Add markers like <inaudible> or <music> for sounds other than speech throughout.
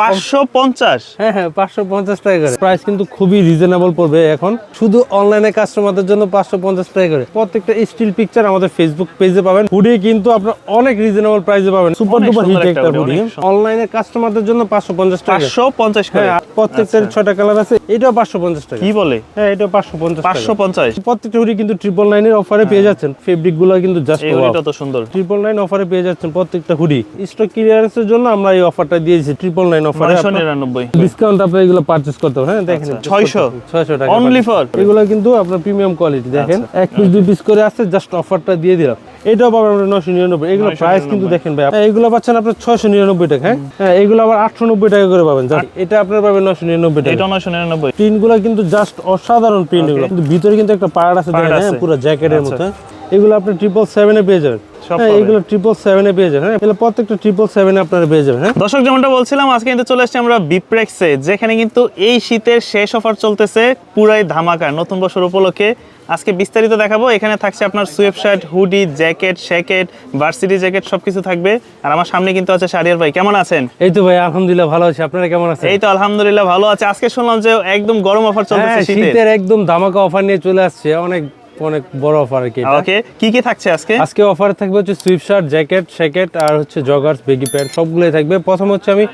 পাঁচশো পঞ্চাশ। হ্যাঁ হ্যাঁ পাঁচশো পঞ্চাশ টাকা করে। প্রাইস কিন্তু খুবই রিজনেবল পড়বে এখন। শুধু অনলাইনে কাস্টমারদের জন্য পাঁচশো পঞ্চাশ টাকা করে। প্রত্যেকটা স্টিল পিকচার আমাদের ফেসবুক পেজে পাবেন। হুডি কিন্তু আপনার অনেক রিজনেবল প্রাইসে পাবেন। সুপার ডুপার হিট একটা একটা হুডি অনলাইনে কাস্টমারদের জন্য পাঁচশো পঞ্চাশ টাকা পাঁচশো পঞ্চাশ করে। হ্যাঁ প্রত্যেকটার। ছটা কালার আছে। এটাও পাঁচশো পঞ্চাশ টাকা। কি বলে? হ্যাঁ এটাও পাঁচশো পঞ্চাশ পাঁচশো পঞ্চাশ। প্রত্যেকটা হুডি কিন্তু ট্রিপল নাইনের অফারে পেয়ে যাচ্ছেন। ফেব্রিকগুলো কিন্তু জাস্ট তো সুন্দর। ট্রিপল নাইন অফারে পেয়ে যাচ্ছেন প্রত্যেকটা হুডি স্টক ক্লিয়ারেন্সের জন্য আমরা এই অফারটা দিয়েছি ট্রিপল নাইন অফারে নয়শো নিরানব্বই। ডিসকাউন্ট আপনি এগুলো পারচেস করতে হ্যাঁ দেখেন 600 টাকা অনলি ফর এগুলো কিন্তু আপনার প্রিমিয়াম কোয়ালিটি দেখেন। এক পিস দুই পিস করে আসছে জাস্ট অফারটা দিয়ে দিলাম। এটাও পাবেন আমরা নশো এগুলো প্রাইস কিন্তু দেখেন ভাই এগুলো পাচ্ছেন আপনার ছয়শো নিরানব্বই টাকা হ্যাঁ? হ্যাঁ এগুলো আবার আটশো নব্বই টাকা করে পাবেন এটা আপনার পাবেন টাকা। এটা কিন্তু জাস্ট অসাধারণ প্রিন্ট এগুলো। কিন্তু ভিতরে কিন্তু একটা পার্ট আছে দেখেন হ্যাঁ পুরো জ্যাকেটের আচ্ছা। মতো। এগুলো আপনি ট্রিপল সেভেনে পেয়ে যাবেন। হ্যাঁ এগুলো ট্রিপল সেভেনে পেয়ে যাবেন। হ্যাঁ প্রত্যেকটা ট্রিপল সেভেনে আপনারা পেয়ে যাবেন হ্যাঁ। দর্শক যেমনটা বলছিলাম আজকে কিন্তু চলে আসছে আমরা বিপ্রেক্সে যেখানে কিন্তু এই শীতের শেষ অফার চলতেছে পুরাই ধামাকা নতুন বছর উপলক্ষে। আজকে বিস্তারিত দেখাবো। এখানে থাকছে আপনার sweatshirt hoodie jacket shacket varsity jacket সবকিছু থাকবে। আর আমার সামনে কিন্তু আছে শারিয়ার ভাই। কেমন আছেন? এই তো ভাই আলহামদুলিল্লাহ ভালো আছি। আপনারা কেমন আছেন? এই তো আলহামদুলিল্লাহ ভালো আছে। আজকে শুনলাম যে একদম গরম অফার চলতেছে শীতের। একদম ধামাকা অফার নিয়ে চলে আসছে। অনেক অনেক বড় অফার আর কি ওকে কি কি থাকছে আজকে? আজকে অফার থাকবে হচ্ছে সুইপ শার্ট জ্যাকেট শ্যাকেট আর হচ্ছে জগার্স বেগি প্যান্ট সবগুলোই থাকবে। প্রথম হচ্ছে আমি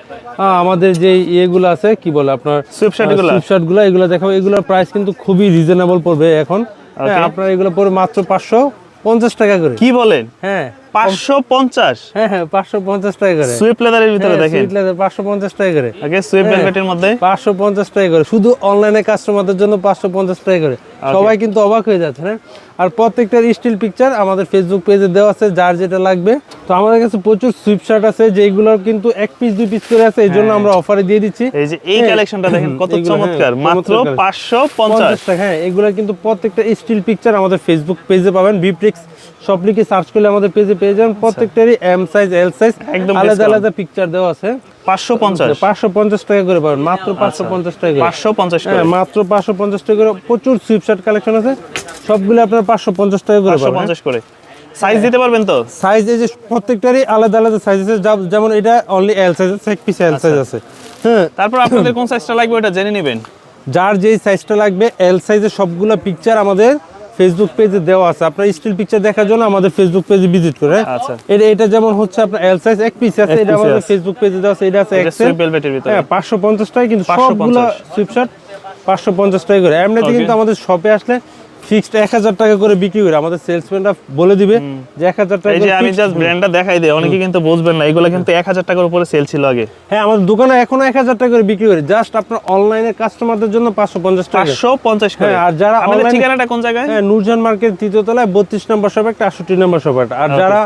আমাদের যে ইয়েগুলো আছে কি বলে আপনার Swift শার্টগুলো গুলা? সুইপ শার্টগুলো এগুলো দেখাবো। এগুলোর প্রাইস কিন্তু খুবই রিজনেবল পড়বে এখন। হ্যাঁ আপনার এগুলো পড়বে মাত্র পাঁচশো পঞ্চাশ টাকা করে। কি বলেন? হ্যাঁ। পাঁচশো পঞ্চাশ। হ্যাঁ হ্যাঁ পাঁচশো পঞ্চাশ টাকা করে। সুইপ লেদারের ভিতরে দেখেন। পাঁচশো পঞ্চাশ টাকা করে। ওকে সুইপ হ্যাঁ। ভেলভেটের মধ্যে। পাঁচশো পঞ্চাশ টাকা করে। শুধু অনলাইনে কাস্টমারদের জন্য পাঁচশো পঞ্চাশ টাকা করে। সবাই কিন্তু অবাক হয়ে যাচ্ছে হ্যাঁ? আর প্রত্যেকটার স্টিল পিকচার আমাদের ফেসবুক পেজে দেওয়া আছে যার যেটা লাগবে। তো আমাদের কাছে প্রচুর সুইপ শার্ট আছে যেগুলোর কিন্তু এক পিস দুই পিস করে আছে এই জন্য আমরা অফারে দিয়ে দিচ্ছি। এই যে এই। কালেকশনটা দেখেন <clears throat> কত চমৎকার। মাত্র চমৎকার। পাঁচশো পঞ্চাশ। পঞ্চাশ টাকা হ্যাঁ এগুলো কিন্তু প্রত্যেকটা স্টিল পিকচার আমাদের ফেসবুক পেজে পাবেন বিপ্রিক্স সব লিখে সার্চ করলে আমাদের পেজে পেয়ে যাবেন। প্রত্যেকটারই এম সাইজ এল সাইজ একদম আলাদা আলাদা পিকচার দেওয়া আছে। পাঁচশো পঞ্চাশ। পাঁচশো পঞ্চাশ টাকা করে পাবেন। মাত্র পাঁচশো পঞ্চাশ টাকা পাঁচশো পঞ্চাশ হ্যাঁ মাত্র পাঁচশো পঞ্চাশ টাকা করে। প্রচুর সুইপশার্ট কালেকশন আছে। সবগুলো আপনার পাঁচশো পঞ্চাশ টাকা করে পাবেন পঞ্চাশ করে। সাইজ দিতে পারবেন তো? সাইজ এই যে প্রত্যেকটারই আলাদা আলাদা সাইজ আছে। যেমন এটা অনলি এল সাইজ আছে এক পিস এল সাইজ আছে। হ্যাঁ। তারপর আপনাদের কোন সাইজটা লাগবে ওটা জেনে নেবেন। যার যেই সাইজটা লাগবে এল সাইজের সবগুলো পিকচার আমাদের ফেসবুক পেজে দেওয়া আছে। আপনার স্টিল পিকচার দেখার জন্য আমাদের ফেসবুক পেজে ভিজিট করে? আচ্ছা। এটা এটা যেমন হচ্ছে আপনার এল সাইজ এক পিস আছে এটা আমাদের ফেসবুক পেজে দেওয়া আছে এটা আছে এক্সেল ভেলভেটের ভিতরে। হ্যাঁ পাঁচশো পঞ্চাশ টাকা কিন্তু 550 সবগুলো সুইপশার্ট পাঁচশো পঞ্চাশ টাকা করে। এমনিতে কিন্তু আমাদের শপে আসলে ফিক্সড এক হাজার টাকা করে বিক্রি করে আমাদের সেলসম্যানরা বলে দিবে যে এক হাজার টাকা এই যে আমি জাস্ট ব্র্যান্ডটা দেখাই দিই অনেকে কিন্তু বুঝবেন না এগুলো কিন্তু এক হাজার টাকার উপরে সেল ছিল আগে। হ্যাঁ আমাদের দোকানে এখনও এক হাজার টাকা করে বিক্রি করে জাস্ট আপনার অনলাইনে কাস্টমারদের জন্য পাঁচশো পঞ্চাশ টাকা। পাঁচশো পঞ্চাশ করে। হ্যাঁ, আর যারা আমাদের ঠিকানাটা কোন জায়গায়? হ্যাঁ নূরজাহান মার্কেট তৃতীয় তলায় বত্রিশ নম্বর শপ একটা আটষট্টি নম্বর শপ আর যারা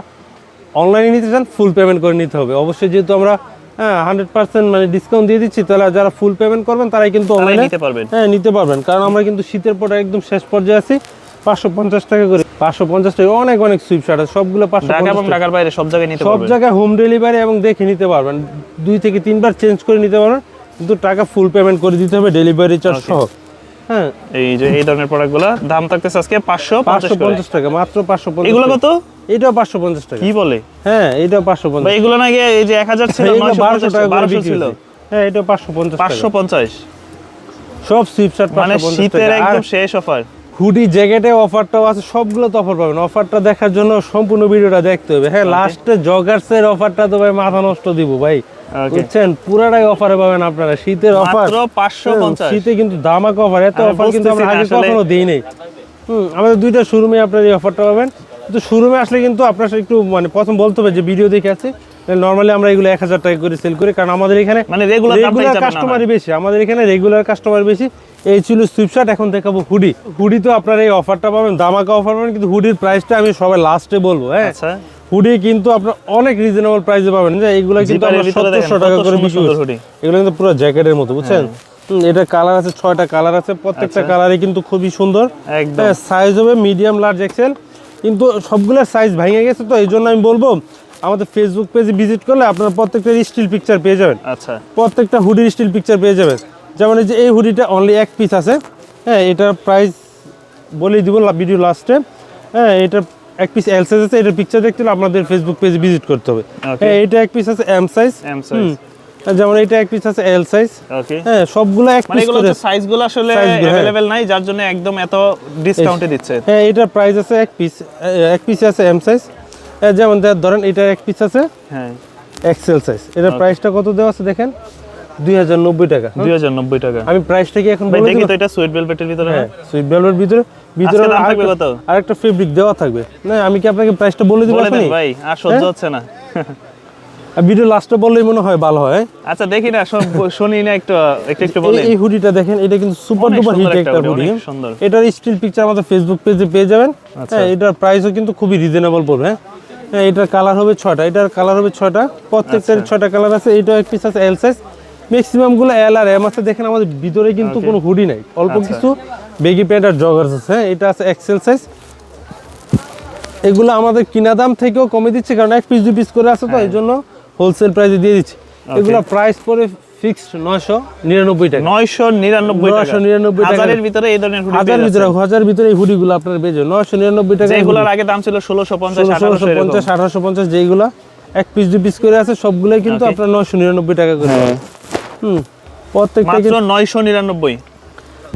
অনলাইনে নিতে চান ফুল পেমেন্ট করে নিতে হবে। অবশ্যই যেহেতু আমরা হ্যাঁ হান্ড্রেড পার্সেন্ট মানে ডিসকাউন্ট দিয়ে দিচ্ছি। তাহলে যারা ফুল পেমেন্ট করবেন তারাই কিন্তু অনলাইনে নিতে পারবেন। হ্যাঁ নিতে পারবেন। কারণ আমরা কিন্তু শীতের পরে একদম শেষ পর্যায়ে আছি। পাঁচশো পঞ্চাশ টাকা করে পাঁচশো পঞ্চাশ টাকা অনেক অনেক সুইপ শার্ট আছে। সবগুলো পাঁচশো ঢাকা এবং ঢাকার বাইরে সব জায়গায় নিতে সব জায়গায় হোম ডেলিভারি এবং দেখে নিতে পারবেন। দুই থেকে তিনবার চেঞ্জ করে নিতে পারবেন। কিন্তু টাকা ফুল পেমেন্ট করে দিতে হবে ডেলিভারি চার্জ সহ। হ্যাঁ। এই যে এই ধরনের প্রোডাক্টগুলো দাম থাকতেছে আজকে পাঁচশো পাঁচশো পঞ্চাশ টাকা মাত্র পাঁচশো পঞ্চাশ এগুলো কত? পাঁচশো পঞ্চাশ টাকা। কি বলে? হ্যাঁ পাঁচশো বা পঞ্চাশ এগুলো না গিয়ে এই যে এক হাজার ছিল এগুলো নয়শো বারোশো টাকা করে বারোশো বিক্রি ছিল। হ্যাঁ পঞ্চাশ টাকা। পঞ্চাশ। সব সুইপশার্ট মানে শীতের একদম শেষ অফার। হুডি জ্যাকেটে অফারটাও আছে সবগুলো তো অফার পাবেন। অফারটা দেখার জন্য সম্পূর্ণ ভিডিওটা দেখতে হবে। হ্যাঁ লাস্টে জগার্সের অফারটা তো ভাই মাথা নষ্ট দিব ভাই. বুঝছেন? পুরাটাই অফারে পাবেন আপনারা। শীতের অফার। শীতে কিন্তু দামাক অফার। এত অফার কিন্তু আমরা আগে কখনো দিই নাই হুম আমাদের দুইটা শোরুমে আপনার এই অফারটা পাবেন। কিন্তু শোরুমে আসলে কিন্তু আপনার একটু মানে প্রথম বলতে হবে যে ভিডিও দেখে আছে নর্মালি আমরা এগুলো এক হাজার টাকা করে সেল করি কারণ আমাদের এখানে মানে রেগুলার কাস্টমারই বেশি। আমাদের এখানে রেগুলার কাস্টমার বেশি। এই ছিল সুইপশার্ট এখন দেখাবো হুডি হুডি তো আপনার এই অফারটা পাবেন দামাকা অফার পাবেন কিন্তু হুডির প্রাইসটা আমি সবাই লাস্টে বলব হ্যাঁ? আচ্ছা। হুডি কিন্তু আপনার অনেক রিজনেবল প্রাইসে পাবেন যে এইগুলো কিন্তু আমরা সতেরোশো টাকা করে বিক্রি। হুডি এগুলো কিন্তু পুরো জ্যাকেটের মতো বুঝছেন? এটা কালার আছে ছয়টা কালার আছে প্রত্যেকটা আচ্ছা। কালারই কিন্তু খুবই সুন্দর। একদম। সাইজ হবে মিডিয়াম লার্জ এক্সেল কিন্তু সবগুলোর সাইজ ভেঙে গেছে তো এই জন্য আমি বলব আমাদের ফেসবুক পেজে ভিজিট করলে আপনার প্রত্যেকটা স্টিল পিকচার পেয়ে যাবেন। আচ্ছা। প্রত্যেকটা হুডির স্টিল পিকচার পেয়ে যাবেন। যেমন এই যে এই হুডিটা অনলি এক পিস আছে। হ্যাঁ এটার প্রাইস বলেই দিব ভিডিও লাস্টে হ্যাঁ এটা এক পিস এল সাইজ আছে এটার পিকচার দেখতে হলে আপনাদের ফেসবুক পেজে ভিজিট করতে হবে। হ্যাঁ এটা এক পিস আছে এম সাইজ এম সাইজ যেমন এটা এক পিস আছে এল সাইজ ওকে হ্যাঁ সবগুলো এক মানে পিস এগুলো করে হচ্ছে সাইজগুলো আসলে Size গুলো, হ্যাঁ। अवेलेबल নাই যার জন্য একদম এত ডিসকাউন্টে দিচ্ছে হ্যাঁ এটার প্রাইস আছে এক পিস এক পিস আছে এম সাইজ যেমন ধর- ধরেন এটা এক পিস আছে হ্যাঁ এক্সেল সাইজ এটার প্রাইসটা কত দেওয়া আছে দেখেন দুই হাজার নব্বই টাকা দুই হাজার নব্বই টাকা আমি প্রাইসটা কি এখন ভাই বলে দেখি দিলাম? তো এটা সুইট ভেলভেটের ভিতরে হ্যাঁ সুইট ভেলভেট ভিতরে ভিতরে আজকে দাম থাকবে আরেকটা- কত? আরেকটা ফেব্রিক দেওয়া থাকবে না আমি কি আপনাকে প্রাইসটা বলে দিব বলে দেন এখনই ভাই আর সহ্য হ্যাঁ? হচ্ছে না আর ভিডিও লাস্টে বললেই মনে হয় ভালো হয় আচ্ছা দেখি না সব শুনি না একটু একটু একটু বলেন এই হুডিটা দেখেন এটা কিন্তু সুপার ডুপার হিট একটা হুডি সুন্দর। এটার স্টিল পিকচার আমাদের ফেসবুক পেজে পেয়ে যাবেন আচ্ছা। হ্যাঁ এটার প্রাইসও কিন্তু খুবই রিজনেবল পড়বে হ্যাঁ হ্যাঁ এটার কালার হবে ছয়টা এটার কালার হবে ছয়টা প্রত্যেকটার আচ্ছা। ছয়টা কালার আছে এটা এক পিস আছে এল সাইজ ম্যাক্সিমামগুলো এল আর এম আছে দেখেন আমাদের ভিতরে কিন্তু কোনো হুডি নাই অল্প আচ্ছা। কিছু বেগি প্যান্ট আর জগার্স আছে হ্যাঁ এটা আছে এক্সেল সাইজ এগুলো আমাদের কিনা দাম থেকেও কমে দিচ্ছে কারণ এক পিস দু পিস করে আছে তো হ্যাঁ। এই জন্য হোলসেল প্রাইসে দিয়ে দিচ্ছে। এগুলো প্রাইস পড়ে ফিক্সড নয়শো নিরানব্বই টাকা। নয়শো নিরানব্বই টাকা। 999 টাকা। হাজারের ভিতরে এই ধরনের হুডি হাজার ভিতরে হাজার ভিতরে এই হুডিগুলো আপনার পেয়ে যাবেন। টাকা যেগুলোর আগে দাম ছিল ষোলোশো পঞ্চাশ ষোলোশো আঠারোশো পঞ্চাশ আঠারোশো পঞ্চাশ যেগুলো এক পিস দুই পিস করে আছে সবগুলোই কিন্তু আপনার নয়শো নিরানব্বই টাকা করে। হ্যাঁ। হুম প্রত্যেকটা মাত্র নয়শো নিরানব্বই।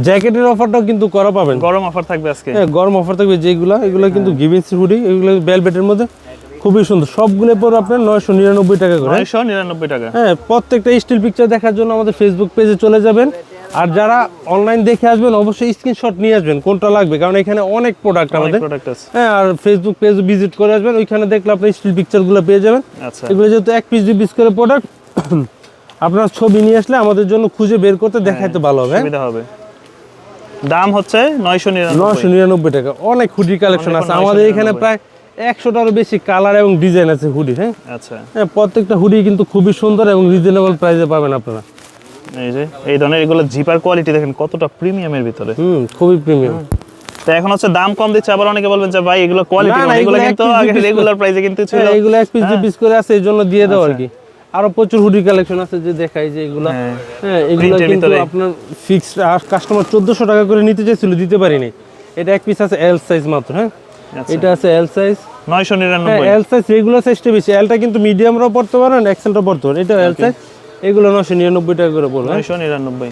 জ্যাকেটের অফারটাও কিন্তু করা পাবেন। গরম অফার থাকবে আজকে। হ্যাঁ গরম অফার থাকবে যেগুলো এগুলো কিন্তু হ্যাঁ। গিভিন্সি হুডি এগুলো বেলবেটের মধ্যে। খুবই সুন্দর। সবগুলো পর আপনার নয়শো নিরানব্বই টাকা করে। নয়শো নিরানব্বই টাকা। হ্যাঁ প্রত্যেকটা স্টিল পিকচার দেখার জন্য আমাদের ফেসবুক পেজে চলে যাবেন। আর যারা অনলাইন দেখে আসবেন অবশ্যই স্ক্রিনশট নিয়ে আসবেন কোনটা লাগবে? কারণ এখানে অনেক প্রোডাক্ট আমাদের। প্রোডাক্ট আছে। হ্যাঁ আর ফেসবুক পেজ ভিজিট করে আসবেন ওইখানে দেখলে আপনি স্টিল পিকচারগুলো পেয়ে যাবেন। আচ্ছা। এগুলো যেহেতু এক পিস দুই পিস করে প্রোডাক্ট <clears throat> আপনার ছবি নিয়ে আসলে আমাদের জন্য খুঁজে বের করতে দেখাইতে ভালো হবে। হ্যাঁ? সুবিধা হবে। দাম হচ্ছে নয়শো নিরানব্বই। টাকা। অনেক হুডি কালেকশন আছে। আমাদের এখানে প্রায় একশোটারও বেশি কালার এবং ডিজাইন আছে হুডি হ্যাঁ? আচ্ছা। হ্যাঁ প্রত্যেকটা হুডি কিন্তু খুবই সুন্দর এবং রিজনেবল প্রাইসে পাবেন আপনারা। এই যে এই ধরনের এগুলো জিপার কোয়ালিটি দেখেন কতটা প্রিমিয়ামের ভিতরে। হুম খুবই প্রিমিয়াম তো এখন হচ্ছে দাম কম দিচ্ছে আবার অনেকে বলবেন যে ভাই এগুলো কোয়ালিটি এগুলো কিন্তু আগে রেগুলার প্রাইসে কিন্তু ছিল। হ্যাঁ, এগুলো এক পিস পিস করে আছে এই জন্য দিয়ে দাও আর কি। আরও প্রচুর হুডি কালেকশন আছে যে দেখাই যে এগুলো। হ্যাঁ। হ্যাঁ এগুলো কিন্তু। আপনার ফিক্সড কাস্টমার চোদ্দশো টাকা করে নিতে চাইছিল দিতে পারিনি। এটা এক পিস আছে এল সাইজ মাত্র হ্যাঁ? আচ্ছা। এটা আছে এল সাইজ নয়শো হ্যাঁ নিরানব্বই এল সাইজ রেগুলার সাইজটা বেশি। এলটা কিন্তু মিডিয়ামরাও পড়তে পারেন এক্সেলটা পড়তে পারেন। এটা এল সাইজ এগুলো নশো নিরানব্বই টাকা করে হ্যাঁ? নিরানব্বই।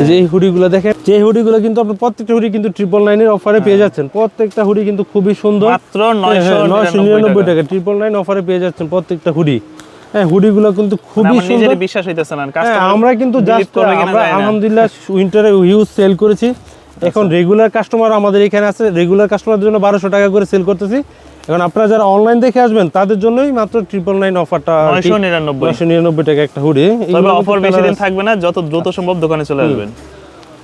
এই যে এই হুডিগুলো দেখেন যে হুডিগুলো কিন্তু আপনার প্রত্যেকটা হুডি কিন্তু ট্রিপল নাইনের অফারে পেয়ে যাচ্ছেন। প্রত্যেকটা হুডি কিন্তু খুবই সুন্দর। মাত্র নয়শো নয়শো নিরানব্বই টাকা। ট্রিপল নাইন অফারে পেয়ে যাচ্ছেন প্রত্যেকটা হুডি। হ্যাঁ হুডিগুলো কিন্তু খুবই সুন্দর। বিশ্বাস হইতেছে না। হ্যাঁ, আমরা কিন্তু জাস্ট আমরা আলহামদুলিল্লাহ উইন্টারে হিউজ সেল করেছি। এখন রেগুলার কাস্টমার আমাদের এখানে আছে রেগুলার কাস্টমারদের জন্য বারোশো টাকা করে সেল করতেছি। এখন আপনারা যারা অনলাইন দেখে আসবেন তাদের জন্যই মাত্র ট্রিপল নাইন অফারটা নয়শো নিরানব্বই। নয়শো নিরানব্বই টাকা একটা হুডি। তবে অফার বেশি দিন থাকবে না যত দ্রুত সম্ভব দোকানে চলে আসবেন।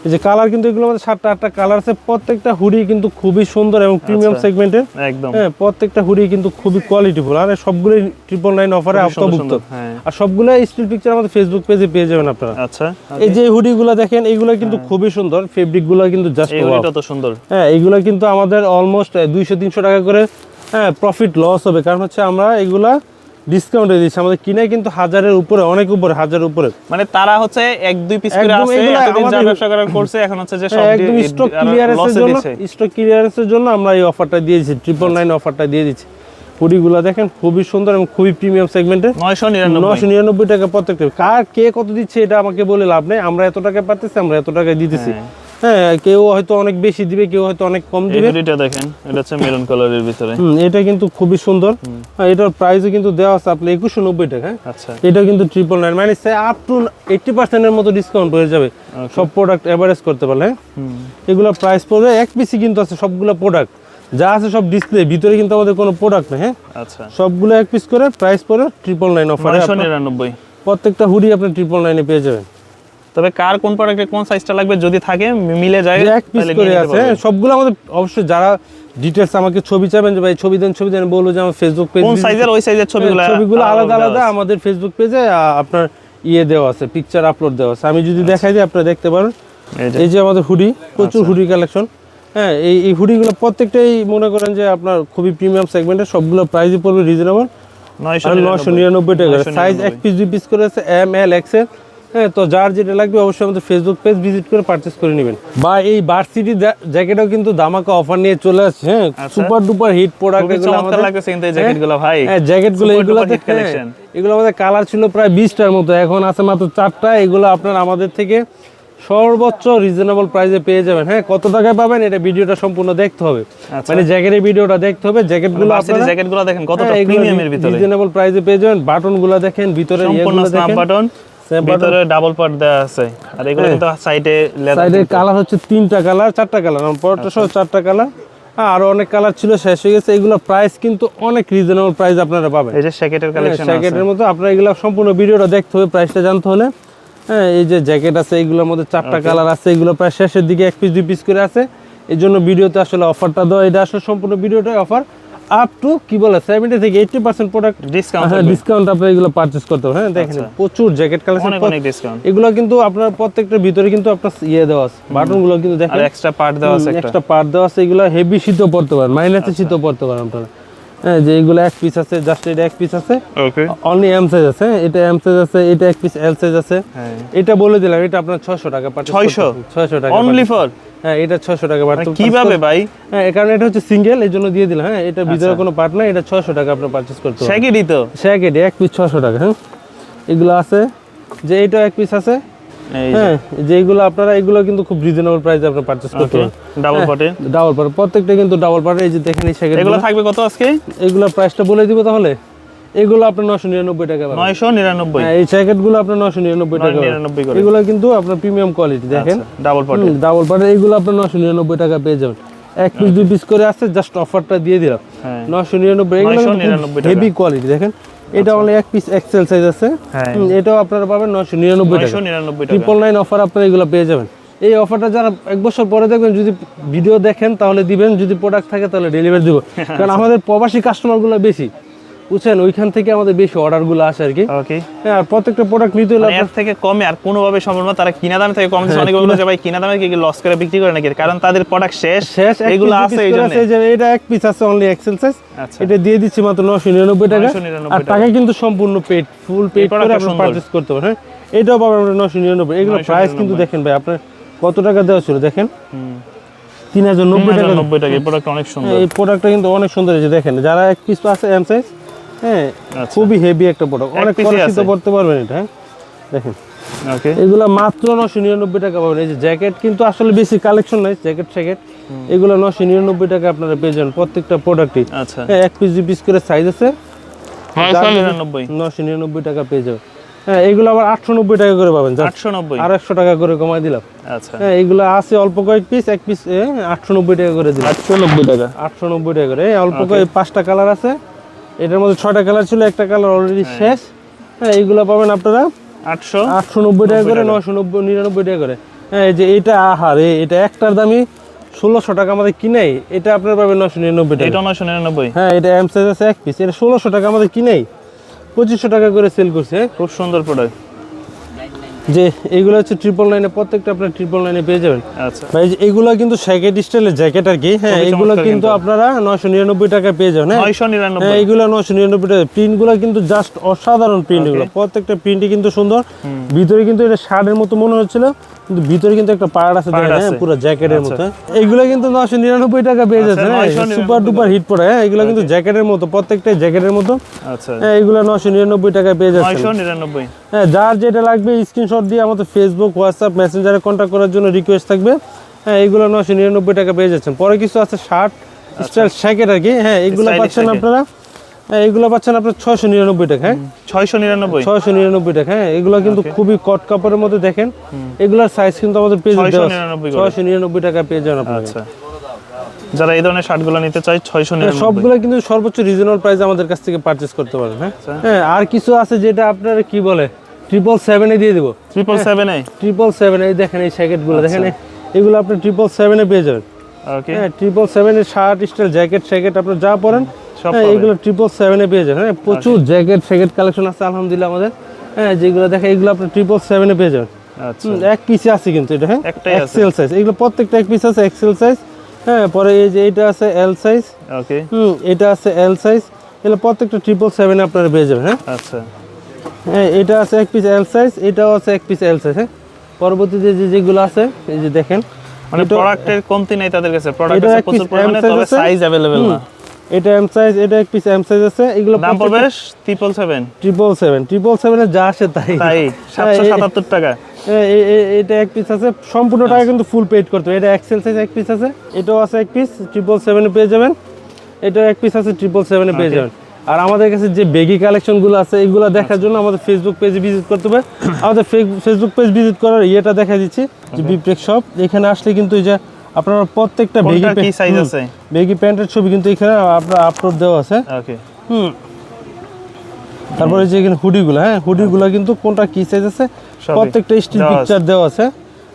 এই যে কালার কিন্তু এগুলো আমাদের সাতটা আটটা কালার আছে। প্রত্যেকটা হুডি কিন্তু খুবই সুন্দর এবং প্রিমিয়াম আচ্ছা। সেগমেন্টের একদম। হ্যাঁ প্রত্যেকটা হুডি কিন্তু খুবই কোয়ালিটিফুল আর সবগুলোই ট্রিপল নাইন অফারে আওতাভুক্ত হ্যাঁ। আর সবগুলো স্টিল পিকচার আমাদের ফেসবুক পেজে পেয়ে যাবেন আপনারা। আচ্ছা এই যে হুডিগুলো দেখেন এগুলো কিন্তু খুবই সুন্দর। ফেব্রিকগুলো কিন্তু জাস্ট এগুলিটা তো সুন্দর। হ্যাঁ এগুলো কিন্তু আমাদের অলমোস্ট দুইশো তিনশো টাকা করে হ্যাঁ প্রফিট লস হবে। কারণ হচ্ছে আমরা এগুলা ডিসকাউন্টে দিচ্ছি। আমাদের কিনে কিন্তু হাজারের উপরে অনেক উপরে হাজারের উপরে। মানে তারা হচ্ছে এক দুই পিস করে আছে এতদিন যা ব্যবসা করা করছে এখন হচ্ছে যে সব হ্যাঁ, একদম স্টক ক্লিয়ারেন্সের জন্য স্টক ক্লিয়ারেন্সের জন্য আমরা এই অফারটা দিয়ে দিচ্ছি ট্রিপল নাইন অফারটা দিয়ে দিচ্ছি। হুডিগুলো দেখেন খুবই সুন্দর এবং খুবই প্রিমিয়াম সেগমেন্টে নয়শো নিরানব্বই। টাকা প্রত্যেকটা। কার কে কত দিচ্ছে এটা আমাকে বলে লাভ নেই। আমরা এত টাকা পাচ্ছি আমরা এত টাকা দিতেছি। হ্যাঁ কেউ হয়তো অনেক বেশি দিবে কেউ হয়তো অনেক কম দিবে। হুডিটা দেখেন এটা হচ্ছে মেরুন কালারের ভিতরে। হুম, এটা কিন্তু খুবই সুন্দর। হ্যাঁ, এটার প্রাইসও কিন্তু দেওয়া আছে আপনার একুশশো নব্বই টাকা? আচ্ছা। এটা কিন্তু ট্রিপল নাইন মানে আপ টু এইটটি পার্সেন্টের মতো ডিসকাউন্ট হয়ে যাবে। সব প্রোডাক্ট এভারেজ করতে পারলে হ্যাঁ? এগুলো প্রাইস পড়বে এক পিসি কিন্তু আছে সবগুলো প্রোডাক্ট যা আছে সব ডিসপ্লে ভিতরে কিন্তু আমাদের কোনো প্রোডাক্ট নেই হ্যাঁ? আচ্ছা। সবগুলো এক পিস করে প্রাইস পড়ে ট্রিপল নাইন অফারে নিরানব্বই। প্রত্যেকটা হুডি আপনি ট্রিপল নাইনে পেয়ে যাবেন। তবে কার কোন প্রোডাক্টে কোন সাইজটা লাগবে যদি থাকে মিলে যায় এক পিস করে আছে। হ্যাঁ, সবগুলো আমাদের অবশ্যই যারা ডিটেলস আমাকে ছবি চাবেন যে ভাই ছবি দেন ছবি দেন বলব যে আমার ফেসবুক পেজ কোন সাইজের ওই সাইজের ছবিগুলো ছবিগুলো আলাদা আলাদা আমাদের ফেসবুক পেজে আপনার ইয়ে দেওয়া আছে পিকচার আপলোড দেওয়া আছে। আমি যদি দেখাই দিই আপনারা দেখতে পারেন। এই যে। আমাদের হুডি প্রচুর হুডি কালেকশন হ্যাঁ এই এই হুডিগুলো প্রত্যেকটাই মনে করেন যে আপনার খুবই প্রিমিয়াম সেগমেন্টের সবগুলো প্রাইসই পড়বে রিজনেবল নয়শো নিরানব্বই টাকা সাইজ এক পিস দুই পিস করে আছে এম এল এক্সেল হ্যাঁ তো যার যেটা লাগবে অবশ্যই আমাদের ফেসবুক পেজ ভিজিট করে পারচেস করে নেবেন। বা এই ভার্সিটি জ্যাকেটও কিন্তু দামাকা অফার নিয়ে চলে আসছে হ্যাঁ সুপার ডুপার হিট প্রোডাক্ট এগুলো আমাদের। লাগতেছে কিন্তু এই জ্যাকেটগুলো ভাই। হ্যাঁ জ্যাকেটগুলো এগুলো hit এগুলো আমাদের কালার ছিল প্রায় বিশটার মতো এখন আছে মাত্র চারটা এগুলো আপনার আমাদের থেকে সর্বোচ্চ রিজনেবল প্রাইসে পেয়ে যাবেন। হ্যাঁ কত টাকায় পাবেন এটা ভিডিওটা সম্পূর্ণ দেখতে হবে। আচ্ছা। মানে জ্যাকেটের ভিডিওটা দেখতে হবে জ্যাকেটগুলো আপনারা জ্যাকেটগুলো দেখেন কতটা হ্যাঁ, প্রিমিয়ামের ভিতরে। রিজনেবল প্রাইসে পেয়ে যাবেন। বাটনগুলো দেখেন ভিতরে সম্পূর্ণ স্ন্যাপ বাটন ভিতরে ডাবল পার্ট দেওয়া আছে। আর এগুলো কিন্তু সাইডে সাইডে কালার হচ্ছে তিনটা কালার চারটা কালার পরটা আচ্ছা। সহ চারটা কালার আরও অনেক কালার ছিল শেষ হয়ে গেছে। এগুলো প্রাইস কিন্তু অনেক রিজনেবল প্রাইস আপনারা পাবেন। এই যে জ্যাকেটের কালেকশন জ্যাকেটের মতো আপনার এগুলো সম্পূর্ণ ভিডিওটা দেখতে হবে প্রাইসটা জানতে হলে। হ্যাঁ এই যে জ্যাকেট আছে এইগুলোর মধ্যে চারটা কালার আছে এগুলো প্রায় শেষের দিকে এক পিস দুই পিস করে আছে। এই জন্য ভিডিওতে আসলে অফারটা দেওয়া এটা আসলে সম্পূর্ণ ভিডিওটাই অফার আপ টু কি বলে সেভেন্টি থেকে এইটটি পার্সেন্ট প্রোডাক্ট ডিসকাউন্ট হ্যাঁ ডিসকাউন্ট আপনি এগুলো পারচেস করতে হবে হ্যাঁ দেখেন আচ্ছা। প্রচুর জ্যাকেট কালেকশন অনেক ডিসকাউন্ট এগুলো কিন্তু আপনার প্রত্যেকটার ভিতরে কিন্তু আপনার ইয়ে দেওয়া আছে। বাটনগুলো কিন্তু আর দেখেন এক্সট্রা পার্ট দেওয়া আছে এক্সট্রা পার্ট দেওয়া আছে এগুলো হেভি শীত পড়তে পারেন মাইনাসে শীত পড়তে পারেন আপনারা। হ্যাঁ যে এগুলো এক পিস আছে জাস্ট এটা এক পিস আছে। ওকে অনলি এম সাইজ আছে এটা এম সাইজ আছে এটা এক পিস এল সাইজ আছে। হ্যাঁ। এটা বলে দিলাম এটা আপনার ছয়শো টাকা purchase 600? 600 টাকা অনলি ফর হ্যাঁ এটা ছয়শো টাকা purchase- কীভাবে ভাই? হ্যাঁ কারণে এটা হচ্ছে সিঙ্গেল এই জন্য দিয়ে দিলাম। হ্যাঁ এটা ভিতরে কোনো পার্ট নাই এটা ছয়শো টাকা আপনার পারচেস করতে হবে। শ্যাকেটই তো? স্যাকেট এক পিস ছশো টাকা হ্যাঁ। এগুলো আছে যে এইটা এক পিস আছে হ্যাঁ যে এগুলো আপনারা এগুলো কিন্তু খুব রিজনেবল প্রাইসে আপনারা পারচেস করতে পারেন। ডাবল পার্টে ডাবল পার প্রত্যেকটা কিন্তু ডাবল পার এই যে দেখেন এই স্যাকেট এগুলো থাকবে কত আজকে? এগুলো প্রাইসটা বলে দিব তাহলে। এগুলো আপনার নশো নিরানব্বই টাকা পাবেন নয়শো নিরানব্বই। হ্যাঁ, এই স্যাকেটগুলো আপনার নশো নিরানব্বই টাকা এগুলো কিন্তু আপনার প্রিমিয়াম কোয়ালিটি দেখেন। ডাবল পার্টে ডাবল পার এইগুলো আপনার নশো নিরানব্বই টাকা পেয়ে যাবেন। এক পিস দুই পিস করে আসছে জাস্ট অফারটা দিয়ে দিলাম। হ্যাঁ। নশো নিরানব্বই এগুলো 999 টাকা। হেভি কোয়ালিটি দেখেন। এটা অনলি এক পিস এক্সেল সাইজ আছে। হ্যাঁ। এটাও আপনারা পাবেন নয়শো নিরানব্বই টাকা। ট্রিপল নাইন অফার আপনারা এগুলো পেয়ে যাবেন। এই অফারটা যারা এক বছর পরে দেখবেন যদি ভিডিও দেখেন তাহলে দিবেন। যদি প্রোডাক্ট থাকে তাহলে ডেলিভারি দিব। <laughs> কারণ আমাদের প্রবাসী কাস্টমারগুলো বেশি। বুঝছেন ওইখান থেকে আমাদের বেশি অর্ডারগুলো আসে আর কি। ওকে হ্যাঁ আর প্রত্যেকটা প্রোডাক্ট নিতে হলে মানে এর থেকে কমে আর কোনোভাবে সম্ভব না তারা কিনা দামে থেকে কম দিচ্ছে। অনেকে বলল যে ভাই কিনা দামে কি লস করে বিক্রি করে নাকি? কারণ তাদের প্রোডাক্ট শেষ শেষ এগুলো আছে এই জন্য এটা এক পিস আছে অনলি এক্সেল সাইজ এটা দিয়ে দিচ্ছি মাত্র নশো নিরানব্বই টাকা। আর টাকা কিন্তু সম্পূর্ণ পেড ফুল পেড করে আপনি। পারচেস করতে পারেন হ্যাঁ? এটাও পাবেন আমরা নশো নিরানব্বই। এগুলো প্রাইস কিন্তু দেখেন ভাই আপনার কত টাকা দেওয়া ছিল দেখেন? তিন হাজার নব্বই টাকা। নব্বই টাকা। এই প্রোডাক্ট অনেক সুন্দর। এই প্রোডাক্টটা কিন্তু অনেক সুন্দর যে দেখেন যারা এক পিস আছে এম সাইজ হ্যাঁ আচ্ছা। খুবই হেভি একটা প্রোডাক্ট অনেক পরিচিত করতে পারবেন এটা হ্যাঁ? দেখেন। এগুলো মাত্র নশো নিরানব্বই টাকা পাবেন। এই যে জ্যাকেট কিন্তু আসলে বেশি কালেকশন নাই জ্যাকেট স্যাকেট এগুলো নশো নিরানব্বই টাকা আপনারা পেয়ে যাবেন প্রত্যেকটা প্রোডাক্টই আচ্ছা। হ্যাঁ এক পিস দুই পিস করে সাইজ আছে। নশো নিরানব্বই। টাকা পেয়ে যাবেন। হ্যাঁ এগুলো আবার আটশো নব্বই টাকা করে পাবেন আটশো নব্বই। আর একশো টাকা করে কমাই দিলাম। আচ্ছা। হ্যাঁ এগুলো আছে অল্প কয়েক পিস এক পিস আটশো নব্বই টাকা করে দিলাম। আটশো নব্বই টাকা। আটশো নব্বই টাকা করে অল্প কয়েক পাঁচটা কালার আছে। এটার মধ্যে ছয়টা কালার ছিল একটা কালার অলরেডি শেষ। হ্যাঁ এইগুলো পাবেন আপনারা আটশো আটশো নব্বই টাকা করে নশো নব্বই নিরানব্বই টাকা করে। হ্যাঁ এই যে এটা আহার এটা একটার দামই ষোলোশো টাকা আমাদের কিনেই। এটা আপনার পাবেন নশো নিরানব্বই টাকা। এটা নশো নিরানব্বই। হ্যাঁ এটা এম সাইজ আছে এক পিস এটা ষোলোশো টাকা আমাদের কিনেই। পঁচিশশো টাকা করে সেল করছে। খুব সুন্দর প্রোডাক্ট যে এইগুলো হচ্ছে ট্রিপল নাইনে প্রত্যেকটা আপনার ট্রিপল নাইনে পেয়ে যাবেন। আচ্ছা। ভাই যে এগুলো কিন্তু স্যাকেট স্টাইলের জ্যাকেট আর কি। হ্যাঁ এগুলো কিন্তু আপনারা নশো নিরানব্বই টাকা পেয়ে যাবেন হ্যাঁ? নয়শো হ্যাঁ এইগুলো নশো নিরানব্বই টাকা প্রিন্টগুলো কিন্তু জাস্ট অসাধারণ প্রিন্ট এগুলো। প্রত্যেকটা প্রিন্টই কিন্তু সুন্দর। ভিতরে কিন্তু এটা শার্টের মতো মনে হচ্ছিল কিন্তু ভিতরে কিন্তু একটা পার্ট আছে দেখেন, হ্যাঁ। পুরো জ্যাকেটের মতো। হ্যাঁ। এইগুলো কিন্তু নশো নিরানব্বই টাকা পেয়ে যাচ্ছে হ্যাঁ সুপার ডুপার হিট পড়ে হ্যাঁ এগুলো কিন্তু জ্যাকেটের মতো প্রত্যেকটাই জ্যাকেটের মতো। আচ্ছা। হ্যাঁ এগুলো নশো নিরানব্বই টাকা পেয়ে যাচ্ছে নয়শো হ্যাঁ যার যেটা লাগবে স্ক্রিনশট দিয়ে আমাদের ফেসবুক হোয়াটসঅ্যাপ মেসেঞ্জারে কন্ট্যাক্ট করার জন্য রিকোয়েস্ট থাকবে। হ্যাঁ এগুলো নশো নিরানব্বই টাকা পেয়ে যাচ্ছেন। পরে কিছু আছে শার্ট স্টাইল শ্যাকেট আর কি। হ্যাঁ এগুলো পাচ্ছেন আপনারা। হ্যাঁ এগুলো পাচ্ছেন আপনার ছয়শো নিরানব্বই টাকা হ্যাঁ। ছয়শো নিরানব্বই? ছয়শো নিরানব্বই টাকা হ্যাঁ। এগুলো কিন্তু খুবই কট কাপড়ের মধ্যে দেখেন। এগুলোর সাইজ কিন্তু আমাদের পেয়ে 699 করে। ছয়শো নিরানব্বই টাকা পেয়ে যাবেন আপনারা। আচ্ছা। যারা এই ধরনের শার্টগুলো নিতে চাই ছয়শো হ্যাঁ, নিরানব্বই। সবগুলো কিন্তু সর্বোচ্চ রিজনেবল প্রাইস আমাদের কাছ থেকে পারচেস করতে পারেন হ্যাঁ। আচ্ছা। হ্যাঁ আর কিছু আছে যেটা আপনার কি বলে? ট্রিপল সেভেনে দিয়ে দেবো। ট্রিপল সেভেনে ট্রিপল সেভেন দেখেন এই স্যাকেটগুলো আচ্ছা। দেখেন এগুলো আপনি ট্রিপল সেভেনে পেয়ে যাবেন। হ্যাঁ ট্রিপল সেভেনের শার্ট স্টাইল জ্যাকেট স্যাকেট আপনি যা পরেন হ্যাঁ। এগুলো ট্রিপল সেভেনে পেয়ে যাবেন। হ্যাঁ প্রচুর জ্যাকেট স্যাকেট কালেকশন আছে আলহামদুলিল্লাহ আমাদের। হ্যাঁ যেগুলো দেখেন এগুলো আপনি ট্রিপল সেভেনে পেয়ে যাবেন। আচ্ছা। এক পিসে আছে কিন্তু এটা হ্যাঁ। এক্সেল সাইজ এগুলো প্রত্যেকটা এক পিস আছে এক্সেল সাইজ হ্যাঁ পরে এই যে এটা আছে এল সাইজ ওকে হুম এটা আছে এল সাইজ এগুলো প্রত্যেকটা ট্রিপল সেভেনে আপনারা পেয়ে যাবেন হ্যাঁ? আচ্ছা। হ্যাঁ এটা আছে এক পিস এল সাইজ এটাও আছে এক পিস এল সাইজ হ্যাঁ? পরবর্তীতে যে যেগুলো আছে এই যে দেখেন মানে প্রোডাক্টের কমতি নেই তাদের কাছে প্রোডাক্ট আছে প্রচুর পরিমাণে তবে সাইজ অ্যাভেলেবেল না। এটা এম সাইজ এটা এক পিস এম সাইজ আছে এগুলো দাম পড়বে triple seven triple seven triple সেভেনে যা আসে তাই। তাই সাতশো এই- সাতাত্তর টাকা। এ- এ- এ- এটা এক পিস আছে সম্পূর্ণ টাকা কিন্তু ফুল পেড করতে হবে। এটা এক্সেল সাইজ এক পিস আছে এটাও আছে এক পিস ট্রিপল সেভেনে পেয়ে যাবেন। এটা এক পিস আছে ট্রিপল সেভেনে পেয়ে যাবেন। আর আমাদের কাছে যে বেগি কালেকশনগুলো আছে এগুলো দেখার জন্য আমাদের ফেসবুক পেজে ভিজিট করতে হবে। আমাদের ফেসবুক পেজ ভিজিট করার ইয়েটা দেখা দিচ্ছি যে বিপ্রেক শপ এখানে আসলে কিন্তু এই যে আপনারা প্রত্যেকটা বেগি কি সাইজ আছে? বেগি প্যান্টের ছবি কিন্তু এখানে আপনার আপলোড দেওয়া আছে। ওকে হুম। তারপরে যে এখানে হুডিগুলো হ্যাঁ হুডিগুলো কিন্তু কোনটা কি সাইজ আছে প্রত্যেকটা স্টিল পিকচার দেওয়া আছে।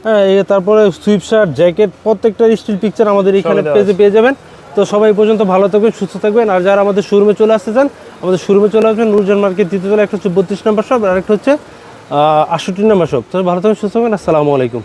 হ্যাঁ তারপরে সুইপ শার্ট জ্যাকেট প্রত্যেকটা স্টিল পিকচার আমাদের এখানে পেজে পেয়ে যাবেন। তো সবাই পর্যন্ত ভালো থাকবেন, সুস্থ থাকবেন। আর যারা আমাদের শোরুমে চলে আসতে চান, আমাদের শোরুমে চলে আসবেন। নুরজান মার্কেট তৃতীয় তলা একটা হচ্ছে বত্রিশ নম্বর শপ আর একটা হচ্ছে আটষট্টি নম্বর শপ তো ভালো থাকবেন, সুস্থ থাকবেন। আসসালামু আলাইকুম।